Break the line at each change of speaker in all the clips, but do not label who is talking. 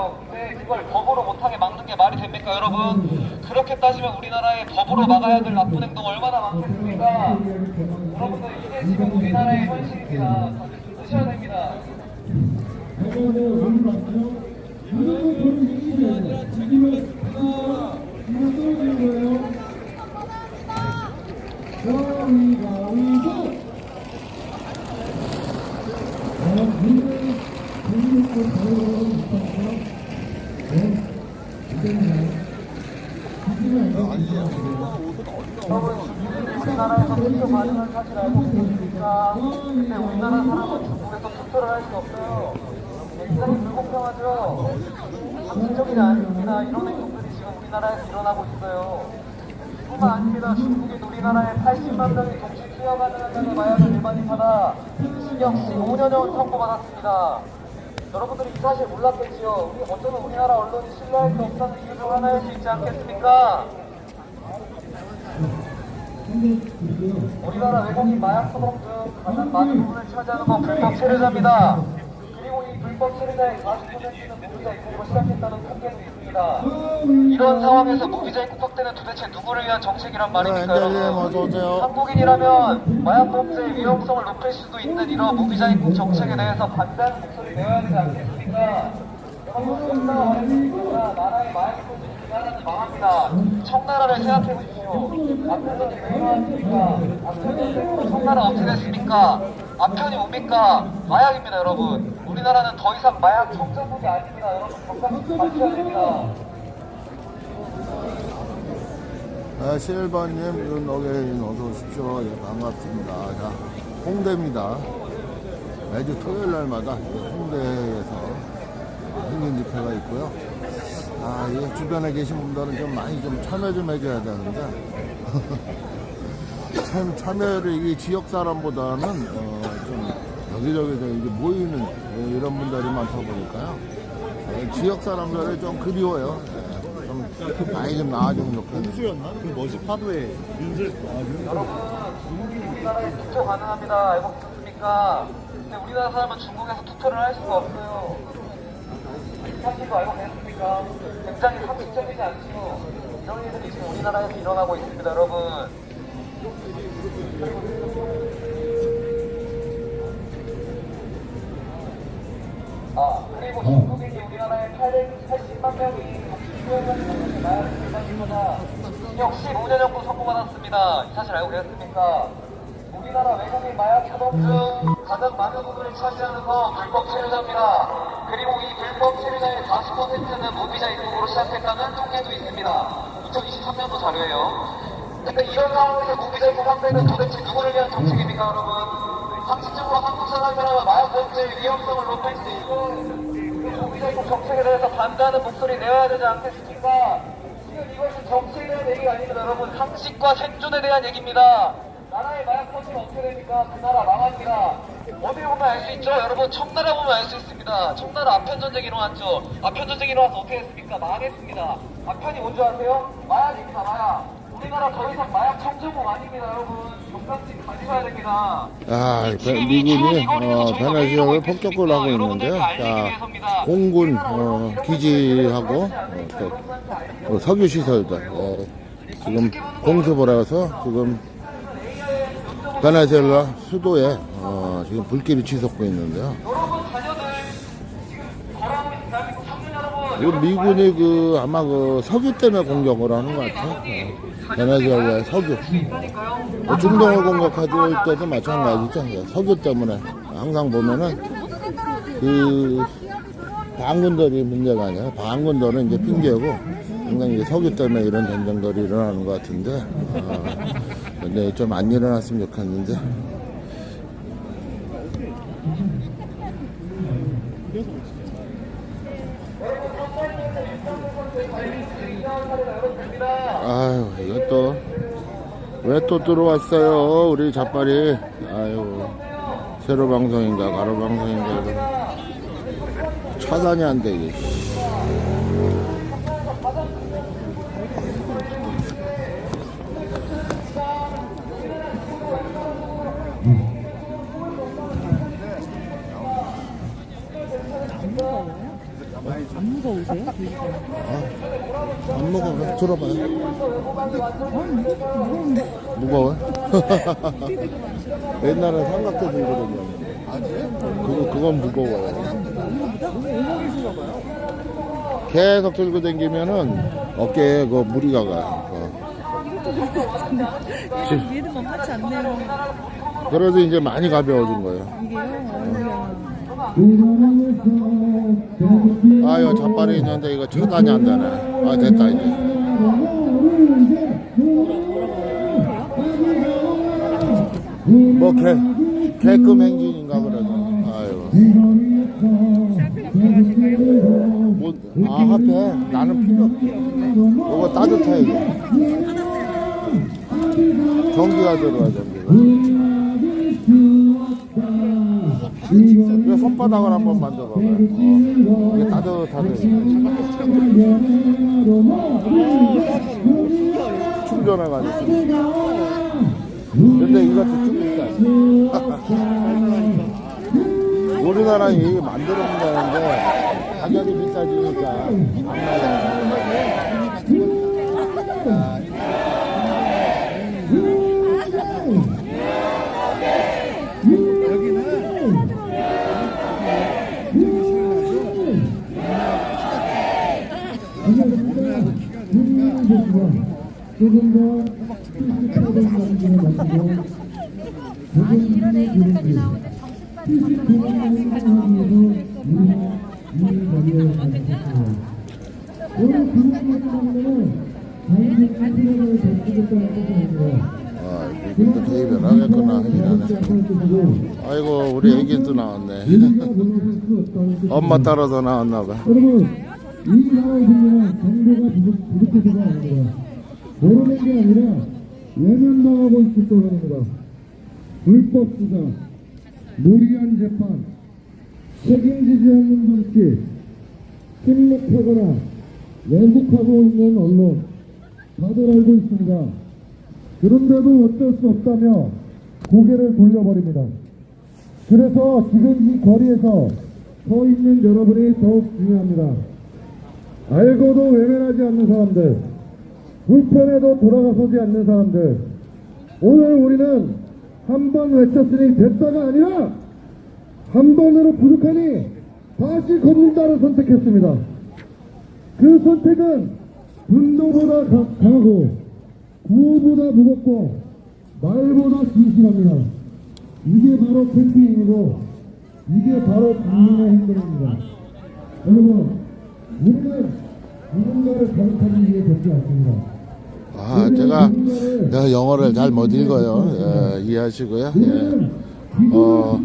있어요. 근데 그걸 법으로 못하게 막는 게 말이 됩니까, 여러분? 그렇게 따지면 우리나라의 법으로 막아야 될 나쁜 행동 얼마나 많겠습니까? 여러분들 이게 지금 우리나라의 현실입니다. 다들 쓰셔야 됩니다. 우리나라에서 투표 가능한 사실 알고 계십니까? 근데 우리나라 사람은 중국에서 투표를 할 수 없어요. 굉장히 불공평하죠? 상식적이지 않습니다. 이런 행동들이 지금 우리나라에서 일어나고 있어요. 뿐만 아닙니다. 중국인 우리나라에 80만 명이 동시 투여 가능하다는 마약을 일반입하다 징역 15년형을 선고받았습니다. 여러분들이 이 사실 몰랐겠지요? 우리 어쩌면 우리나라 언론이 신뢰할 수 없다는 이유 중 하나일 수 있지 않겠습니까? 우리나라 외국인 마약 소독 중 가장 많은 부분을 차지하는 건 불법 체류자입니다. 그리고 이 불법 체류자의 40%는 무비자 입국으로 시작했다는 통계도 있습니다. 이런 상황에서 무비자 입국 확대는 도대체 누구를 위한 정책이란 말입니까,
네,
여러분?
어서 오세요.
한국인이라면 마약 범죄의 위험성을 높일 수도 있는 이런 무비자 입국 정책에 대해서 반대하는 목소리 내야 되지 않겠습니까? 여러분, 역사가 말해주니까 나라의 마약 소지 하나는 망합니다. 청나라를 생각해 보십시오. 청나라 어떻게 됐습니까? 아편이 뭡니까? 마약입니다, 여러분. 우리나라는 더 이상 마약 청정국이 아닙니다, 여러분. 건강 마셔야 됩니다.
아, 실버님, 윤어게인 어서 오십시오. 예, 반갑습니다. 자, 홍대입니다. 매주 토요일 날마다 이 홍대에서 행진 집회가 있고요. 아, 이 주변에 계신 분들은 좀 많이 좀 참여 좀 해줘야 되는데. 참, 참여를 이게 지역 사람보다는 어, 좀 여기저기서 이게 모이는 예, 이런 분들이 많다 보니까요. 예, 지역 사람들이 좀 그리워요. 예, 좀 많이 좀 나와주면 좋겠는데.
수였나? 그 뭐지 파도에 윤슬
여러분, 우리나라에 투표 가능합니다. 알고 계셨습니까? 근데 우리나라 사람은 중국에서 투표를 할 수가 없어요. 사실도 알고 계셨습니까? 굉장히 상식적이지 않죠? 이런 일들이 지금 우리나라에서 일어나고 있습니다, 여러분. 아, 그리고 중국인이 우리나라에 880만 명이 투표해가지고 마약을 일반입니다. 징역 15년형도 선고받았습니다. 이 사실 알고 계셨습니까? 우리나라 외국인 마약 협업 중 가장 많은 부분을 차지하는 건 불법 체류자입니다. 그리고 40%는 무비자 입국으로 시작했다는 통계도 있습니다. 2023년도 자료예요. 근데 이런 상황에서 무비자 입국 확대는 도대체 누구를 위한 정책입니까, 여러분? 상식적으로 한국 사람이라면 마약 범죄의 위험성을 높일 수 있는 무비자 입국 정책에 대해서 반대하는 목소리 내야 되지 않겠습니까? 지금 이것은 정치에 대한 얘기가 아닙니다, 여러분. 상식과 생존에 대한 얘기입니다. 나라의 마약 범죄가 어떻게 됩니까? 그 나라 망합니다. 어디 보면 알 수 있죠? 여러분, 청나라 보면 알 수 있습니다. 청나라 아편 전쟁이 일어났죠? 아편 전쟁이 일어나서 어떻게 했습니까? 망했습니다. 아편이 뭔지 아세요? 마약입니다, 마약. 우리나라 더 이상 마약 청정국 아닙니다, 여러분. 가지셔야 됩니다.
아, 그 미군이 어, 베네수엘을 폭격을 하고 있는데요. 자, 공군 어, 기지하고 어, 또 어, 석유 시설들 어, 지금 공습을 해서 지금 베네수엘라 수도에 어, 지금 불길이 치솟고 있는데요. 이 미군이 그 아마 그 석유 때문에 공격을 하는 것 같아요. 어, 베네수엘라의 석유. 뭐 중동을 공격할 때도 마찬가지죠. 석유 때문에 항상 보면은 그 반군들이 문제가 아니라 반군들은 이제 핑계고 항상 이제 석유 때문에 이런 전쟁들이 일어나는 것 같은데 어, 근데 좀 안 일어났으면 좋겠는데 아유 이거 또 왜 또 들어왔어요 우리 자빨이 아유 세로 방송인가 가로 방송인가 차단이 안 돼 이게
안 무거우세요?
안 무거워. 들어봐요. 무거 워? 옛날에 삼각대 다녔는데. 그거, 그건 무거워요. 계속 들고 다니면은 어깨에 그 무리가 가요. 어.
얘도 만만치 않네요.
그래도 이제 많이 가벼워진 거예요. 아유, 자빨이 있는데 이거 처단이 안 되네. 아, 됐다, 이제. 뭐, 개, 개끔 행진인가 그러죠. 아유. 뭐, 아, 앞에 나는 필요 없어. 이거 따뜻해, 이거. 전기가 들어와, 전기가. 이거 손바닥을 한번 만져봐봐요. 어. 이게 따뜻하대. 충전해가지고. 근데 이것도 좀 비싸. 우리나라 이게 만들어 본다는데 가격이 비싸지니까 안 나가요. 아, 이것도 개입을 하겠구나 하긴 하네. 아이고 우리 애기도 나왔네. 엄마 따라서 나왔나봐.
여러분, 이 나라에 보면 정보가 부족, 부족해서가 아닙니다. 모르는 게 아니라 외면당하고 있을 거랍니다. 불법 수사, 무리한 재판, 책임지지 않는 정치, 침묵하거나 왜곡하고 있는 언론, 다들 알고 있습니다. 그런데도 어쩔 수 없다며 고개를 돌려버립니다. 그래서 지금 이 거리에서 서 있는 여러분이 더욱 중요합니다. 알고도 외면하지 않는 사람들, 불편해도 돌아가서지 않는 사람들, 오늘 우리는 한 번 외쳤으니 됐다가 아니라 한 번으로 부족하니 다시 걷는다를 선택했습니다. 그 선택은 분노보다 가- 강하고 구호보다 무겁고 말보다 진실합니다. 이게 바로 캠페인이고 이게 바로 국민의 행동입니다. 여러분, 우리는 누군가를 가득하기 위해 걷지 않습니다.
아 제가 영어를 잘 못 읽어요. 예, 이해하시고요. 예. 어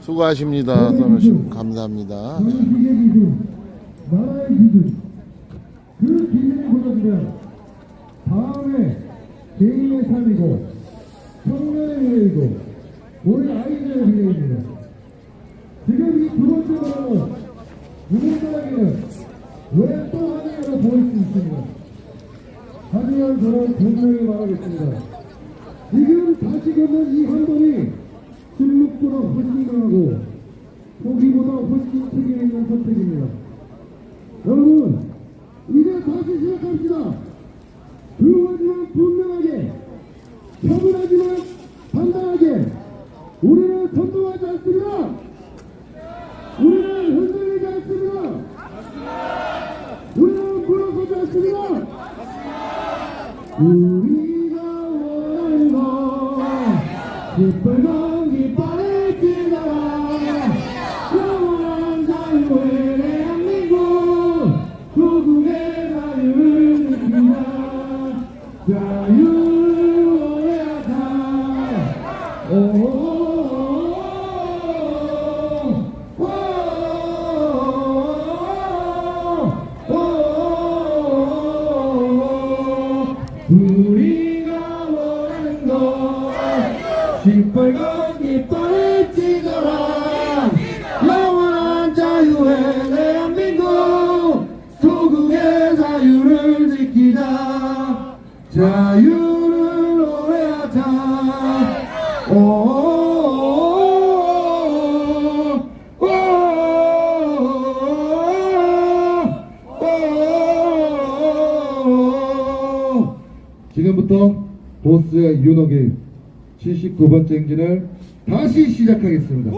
수고하십니다. 선우님 감사합니다. 예.
정치의 기준, 나라의 기준, 그 기준이 무너지면 다음에 개인의 삶이고 청년의 미래이고 우리 아이들의 미래입니다. 지금 이 두 번째 발언은 누군가에게는 왜 또 하느냐고 보일 수 있습니다. 하지만 저는 분명히 말하겠습니다. 지금 다시 걷는 이 한 번이 침묵보다 훨씬 강하고 포기보다 훨씬 책임 있는 선택입니다. 여러분, 이제 다시 시작합시다. 조용하지만 분명하게, 차분하지만 당당하게, 우리는 선동하지 않습니다. 우리는 흔들리지 않습니다. 우리는 물러서지 않습니다. 우 시 79번째 행진을 다시 시작하겠습니다.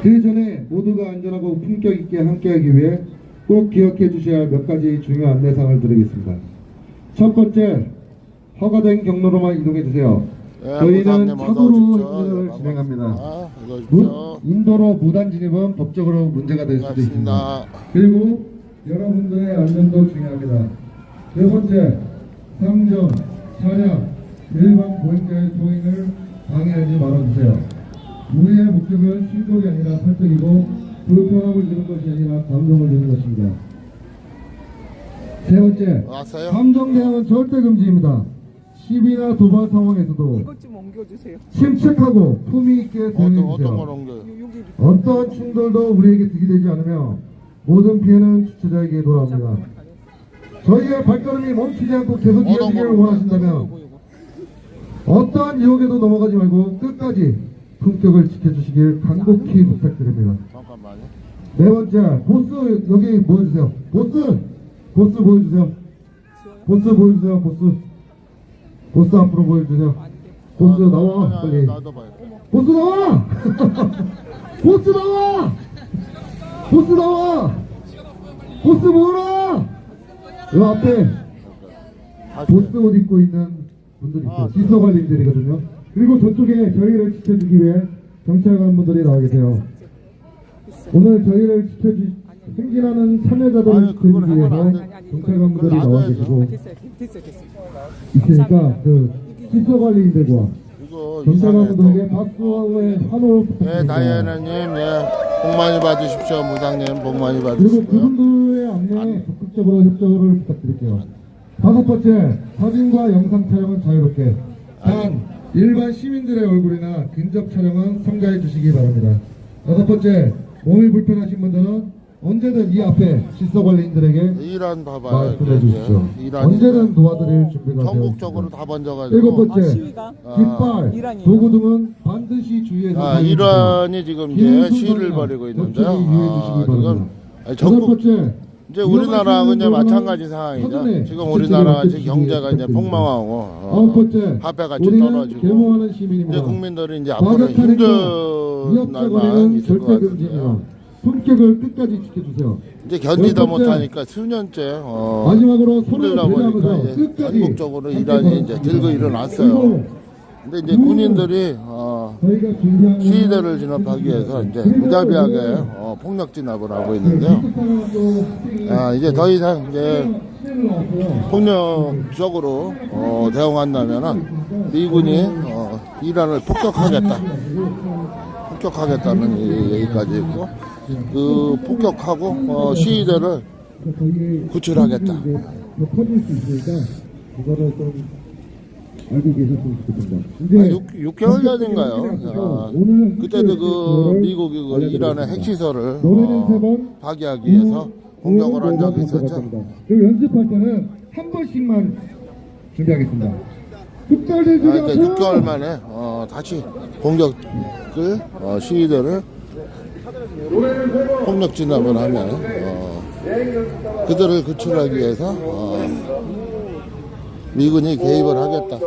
그 전에 모두가 안전하고 품격 있게 함께하기 위해 꼭 기억해 주셔야 할 몇 가지 중요한 안내사항을 드리겠습니다. 첫 번째, 허가된 경로로만 이동해 주세요.
예,
저희는 차도로. 행진을
예,
진행합니다.
오십시오.
인도로 무단 진입은 법적으로 문제가 될 수도 있습니다. 그리고 여러분들의 안전도 중요합니다. 네 번째, 상점, 차량, 일반 보행자의 통행을 방해하지 말아주세요. 우리의 목적은 충돌이 아니라 설득이고 불편함을 주는 것이 아니라 감동을 주는 것입니다. 세 번째? 감정 대항은 절대 금지입니다. 시비나 도발 상황에서도. 침착하고 품위 있게
어떤 어떤 걸
대응해주세요. 어떠한 충돌도 우리에게 득이 되지 않으며 모든 피해는 주최자에게 돌아옵니다. 저희의 발걸음이 멈추지 않고 계속
어떤
이어지기를
걸
원하신다면. 어떠한 유혹에도 넘어가지 말고 끝까지 품격을 지켜주시길 간곡히 부탁드립니다.
잠깐만요.
네 번째, 보스 여기 보여주세요. 보스, 보스 보여주세요. 보스 보여주세요. 보스, 보스 앞으로 보여주세요. 보스
아,
나와 빨리. 보스 나와! 보스 나와! 보스 나와! 보스 모으라! 요 앞에. 보스 옷 입고 있는 분들이
아,
있어요. 비서관님들이거든요. 그리고 저쪽에 저희를 지켜주기 위해 경찰관 분들이 나와 계세요. 오늘 저희를 지켜주, 행진하는 참여자들을 지켜주기 위해서
돼.
경찰관 분들이 나와. 계시고.
됐어요.
있으니까 그 비서관님들과
이거
경찰관. 분들에게 박수의 환호를
예,
부탁드립니다.
다이애나님, 예, 복 많이 받으십시오, 무당님, 복 많이
그리고
받으시고요.
그분들의 안내에 적극적으로 협조를 부탁드릴게요. 다섯 번째, 사진과 영상 촬영은 자유롭게. 단, 일반 시민들의 얼굴이나 근접 촬영은 삼가해 주시기 바랍니다. 여섯 번째, 몸이 불편하신 분들은 언제든 이 앞에 질서 관리인들에게
이란 봐봐요.
말씀해 주십시오.
이란
언제든 도와드릴 준비가 되어
전국적으로
있습니다.
다 번져가지고.
일곱
아,
번째,
시위가
깃발,
이란이에요?
도구 등은 반드시 주의해서
아,
사용해.
이란이 지금 이제
긴
시위를 벌이고 있는데요. 아,
주시기 바랍니다.
아니,
여덟
전국
번째,
이제 우리나라하고 이제 마찬가지 상황이죠. 지금 이제
해주시기
경제가 이제. 폭망하고 어,
번째,
화폐같이 떨어지고 이제. 국민들이 이제 앞으로 힘든 날만 있을 것. 같은데요.
품격을 끝까지 지켜주세요.
이제 견디다 못하니까 수년째 어,
마지막으로 손을
힘들다 보니까 이제 전국적으로 이란이 이제. 들고 일어났어요. 근데 이제 군인들이 어, 시위대를 진압하기 위해서 이제 무자비하게 어, 폭력 진압을 하고 있는데요. 아, 이제 더 이상 이제 폭력적으로 어, 대응한다면은 미군이 어, 이란을 폭격하겠다. 폭격하겠다는 이- 얘기까지 있고 그 폭격하고 어, 시위대를 구출하겠다.
알고 계셨으면 좋겠습니다.
아, 6, 개월 전인가요? 아, 그때도 그 미국이 그 이란의 핵시설을
노래는 세
어,
번,
파기하기 위해서 공격을 한 적이 있었죠.
그리고 연습할 때는 한 번씩만 준비하겠습니다. 끝까지
아, 이제 6개월 만에 어, 다시 공격을 어, 시위대를 폭력 진압을 하면 어, 그들을 구출하기 위해서 어, 미군이 개입을 하겠다.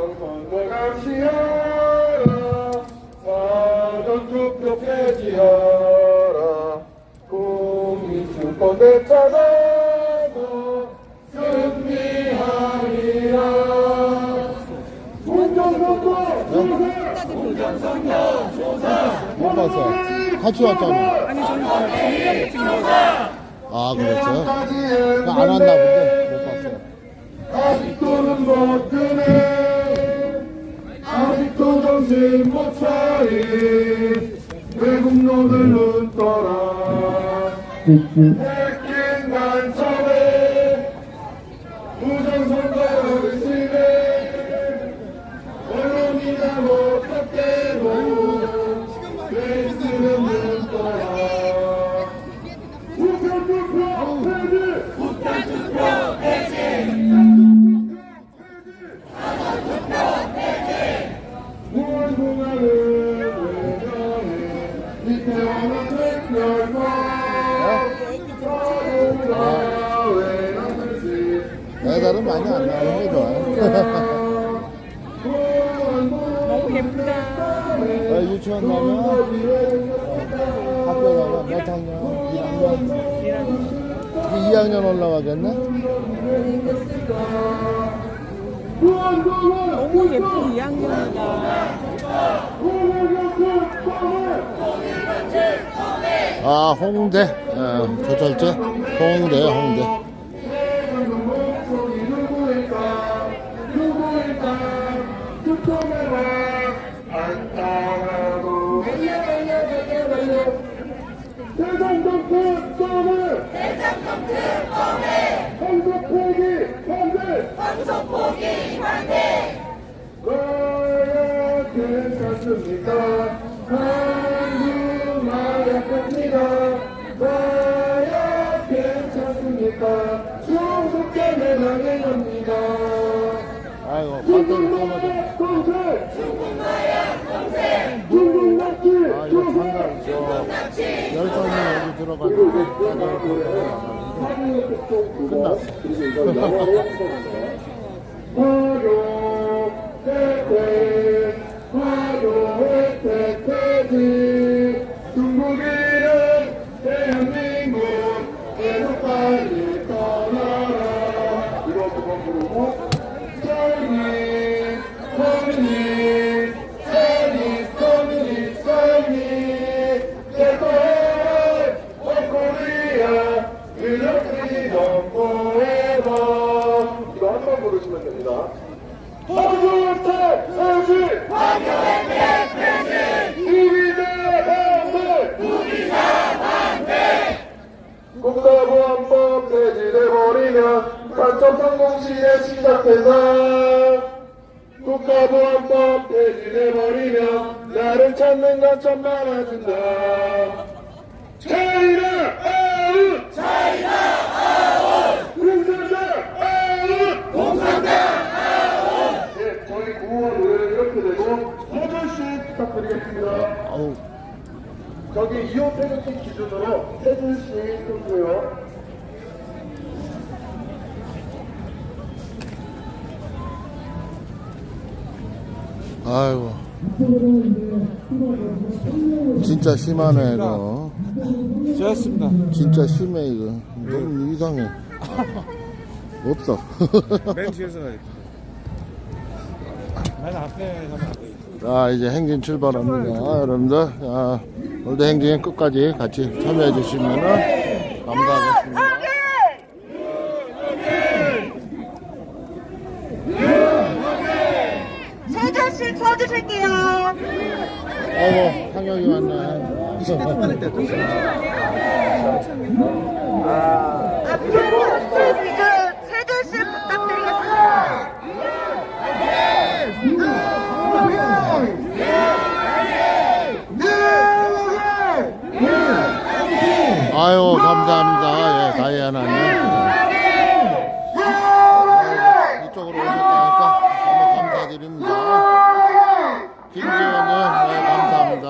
못 봤어. 같이 왔잖아.
아니 저는 정리하고 지금
아? 그러니까 안 왔나 본데.
아직도는 못 드네. 아직도 정신 못 차린 외국 놈들 눈 떠라
바다는 많이 안 나오는 게 좋아요.
너무 예쁘다.
어, 유치원 가면 어, 학교 가면 몇 학년? 1학년? 2학년 올라가겠네?
너무 예쁜 2학년이다.
아 홍대 어, 조철제 홍대 홍대
범을 황소포기 반대 과연 괜찮습니까 한국 마약합니다 과연 괜찮습니까 중국계 망해갑니다
아이고 반대로 끊어져
공세 중국 마약 공세 중국 납치
상관 저 열정이 여기 들어가지고 끝났어
부르시면 됩니다 국가보안법 폐지돼버리면 간첩 상공시에 시작된다 국가보안법 폐지돼버리면 나를 찾는 간첩 많아진다 차이나 아웃 차이나 아웃 공산당 아웃 공산당 아웃 네, 저희 구호 노래는 이렇게 되고 서준씨 부탁드리겠습니다.
아우.
저기 이호 태극기 기준으로 세준씨 손주요.
아이고. 진짜 심하네 이거.
좋았습니다.
진짜 심해 이거. 너무 이상해. 없어.
벤치에서 나는 앞에 가면 안 돼.
자 이제 행진 출발합니다. 여러분들 자, 오늘도 행진 끝까지 같이 참여해 주시면 감사하겠습니다.
세.
아이고 상혁이 왔네.
앞으로 수 기준 세 잔씩 부탁드리겠습니다.
아유 감사합니다. 예 다이아나님. 이쪽으로 오셨다니까 너무 감사드립니다. 김지현님 네, 감사합니다.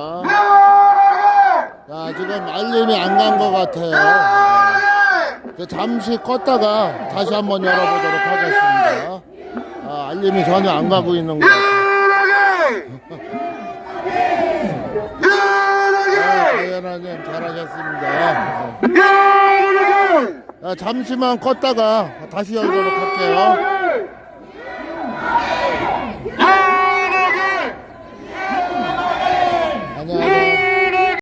자 지금 알림이 안 간 것 같아요. 그 잠시 껐다가 다시 한번 열어보도록 하겠습니다. 아, 알림이 전혀 안 가고 있는 것 같아요. 아, 다이아나님 잘하셨습니다 잠시만 껐다가 다시 열도록 할게요.